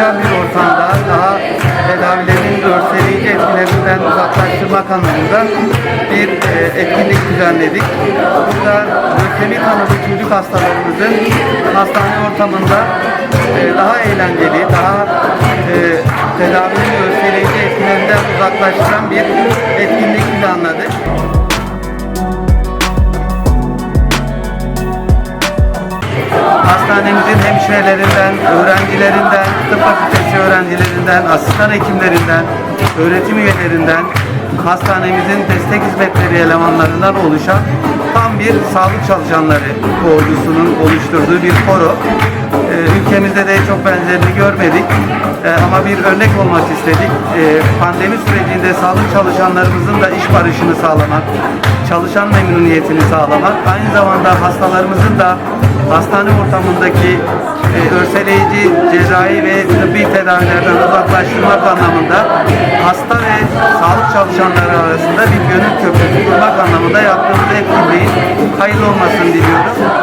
sosyal bir ortamda daha tedavilerin görselici etkilerinden uzaklaştırmak anlamında bir e, etkinlik düzenledik. Burada lökemi tanılı çocuk hastalarımızın hastane ortamında e, daha eğlenceli, daha e, tedavinin görselici etkilerinden uzaklaştıran bir etkinlik Hastanemizin hemşirelerinden, öğrencilerinden, tıp fakültesi öğrencilerinden, asistan hekimlerinden, öğretim üyelerinden, hastanemizin destek hizmetleri elemanlarından oluşan tam bir sağlık çalışanları ordusunun oluşturduğu bir koro. Ee, ülkemizde de çok benzerini görmedik Ee, ama bir örnek olmak istedik. Ee, pandemi sürecinde sağlık çalışanlarımızın da iş barışını sağlamak, çalışan memnuniyetini sağlamak, aynı zamanda hastalarımızın da hastane ortamındaki e, örseleyici, cerrahi ve tıbbi tedavilerden uzaklaştırmak anlamında hasta ve sağlık çalışanları arasında bir gönül köprüsü kurmak anlamında yaptığımız etkinliğin hayırlı olmasını diliyoruz.